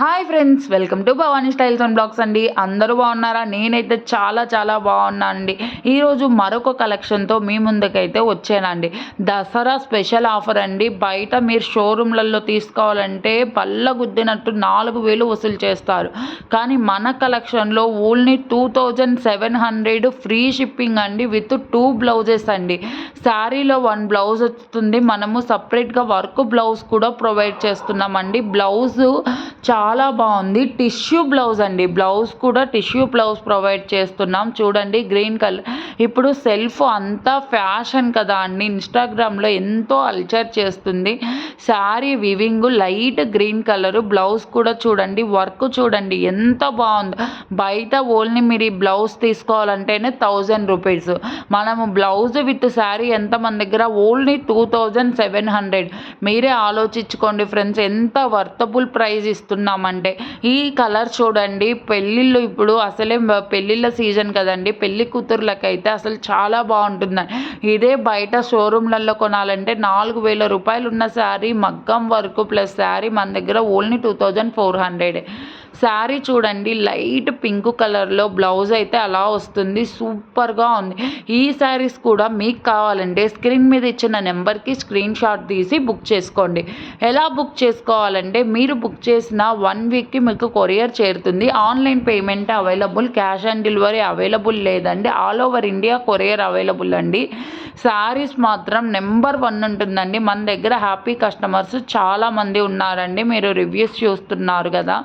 Hi friends welcome to Bhavani styles and blogs అండి. అందరూ బాగున్నారా? నేనైతే చాలా చాలా బాగున్నాను అండి. ఈరోజు మరొక కలెక్షన్తో మీ ముందుకైతే వచ్చానండి. దసరా స్పెషల్ ఆఫర్ అండి. బయట మీరు షోరూమ్లలో తీసుకోవాలంటే పళ్ళ గుద్దినట్టు నాలుగు వేలు వసూలు చేస్తారు. కానీ మన కలెక్షన్లో only two thousand seven hundred free shipping అండి విత్ టూ బ్లౌజెస్ అండి. శారీలో వన్ బ్లౌజ్ వస్తుంది. మనము సపరేట్గా వర్క్ బ్లౌజ్ కూడా ప్రొవైడ్ చేస్తున్నామండి. బ్లౌజ్ చాలా చాలా బాగుంది. టిష్యూ బ్లౌజ్ అండి. బ్లౌజ్ కూడా టిష్యూ బ్లౌజ్ ప్రొవైడ్ చేస్తున్నాం. చూడండి గ్రీన్ కలర్. ఇప్పుడు సెల్ఫ్ అంతా ఫ్యాషన్ కదా అండి. ఇన్స్టాగ్రామ్లో ఎంతో అల్చర్ చేస్తుంది. Sari weaving light green colour blouse కూడా చూడండి వర్క్ చూడండి ఎంత బాగుందో. బయట ఓన్లీ మీరు ఈ బ్లౌజ్ తీసుకోవాలంటేనే థౌజండ్ రూపీస్. మనము బ్లౌజ్ విత్ శారీ ఎంత మన దగ్గర? Only two thousand seven hundred. మీరే ఆలోచించుకోండి ఫ్రెండ్స్ ఎంత వర్తబుల్ ప్రైస్ ఇస్తున్నామంటే. ఈ కలర్ చూడండి పెళ్ళిళ్ళు ఇప్పుడు అసలే పెళ్ళిళ్ళ సీజన్ కదండి పెళ్ళి కూతుర్లకైతే అసలు చాలా బాగుంటుందండి ఇదే బయట షోరూమ్లలో కొనాలంటే నాలుగు వేల రూపాయలు ఉన్న శారీ మగ్గం వర్క్ ప్లస్ శారీ మన దగ్గర only two thousand four hundred. Sari చూడండి లైట్ పింక్ కలర్లో బ్లౌజ్ అయితే అలా వస్తుంది. సూపర్గా ఉంది. ఈ శారీస్ కూడా మీకు కావాలంటే స్క్రీన్ మీద ఇచ్చిన నెంబర్కి స్క్రీన్ షాట్ తీసి బుక్ చేసుకోండి. ఎలా బుక్ చేసుకోవాలంటే మీరు బుక్ చేసిన వన్ వీక్కి మీకు కొరియర్ చేరుతుంది. Online payment available cash on delivery available లేదండి. All over India courier available అండి. శారీస్ మాత్రం నెంబర్ వన్ ఉంటుందండి. మన దగ్గర హ్యాపీ కస్టమర్స్ చాలామంది ఉన్నారండి. మీరు రివ్యూస్ చూస్తున్నారు కదా.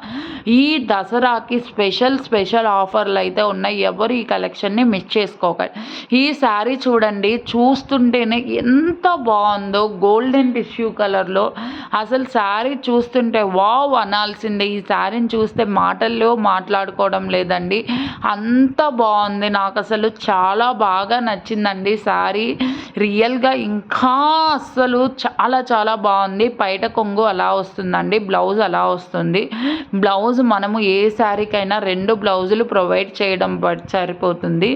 ఈ ఈ దసరాకి స్పెషల్ స్పెషల్ ఆఫర్లు అయితే ఉన్నాయి. ఎవరు ఈ కలెక్షన్ని మిస్ చేసుకోకండి ఈ శారీ చూడండి చూస్తుంటేనే ఎంత బాగుందో గోల్డెన్ టిష్యూ కలర్లో. అసలు శారీ చూస్తుంటే వావ్ అనాల్సిందే. ఈ శారీని చూస్తే మాటల్లో మాట్లాడుకోవడం లేదండి. అంత బాగుంది. నాకు అసలు చాలా బాగా నచ్చిందండి శారీ. రియల్గా ఇంకా అస్సలు చాలా చాలా బాగుంది. పైట కొంగు అలా వస్తుందండి. బ్లౌజ్ అలా వస్తుంది. బ్లౌజ్ మనము ఏ శారీకైనా రెండు బ్లౌజులు ప్రొవైడ్ చేయడం బట్ సరిపోతుంది.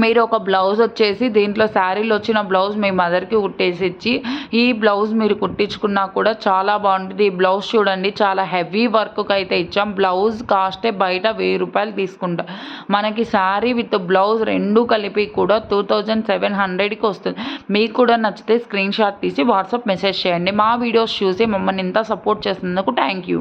మీరు ఒక బ్లౌజ్ వచ్చేసి దీంట్లో శారీలో వచ్చిన బ్లౌజ్ మీ మదర్కి కుట్టేసి ఇచ్చి ఈ బ్లౌజ్ మీరు కుట్టించుకున్నా కూడా చాలా బాగుంటుంది. ఈ బ్లౌజ్ చూడండి చాలా హెవీ వర్క్కి అయితే ఇచ్చాం. బ్లౌజ్ కాస్టే బయట వెయ్యి రూపాయలు తీసుకుంటాం. మనకి శారీ విత్ బ్లౌజ్ రెండు కలిపి కూడా టూ థౌజండ్ సెవెన్ హండ్రెడ్కి వస్తుంది. మీకు కూడా నచ్చితే స్క్రీన్ షాట్ తీసి వాట్సాప్ మెసేజ్ చేయండి. మా వీడియోస్ చూసి మమ్మల్ని ఇంత సపోర్ట్ చేసినందుకు థ్యాంక్ యూ.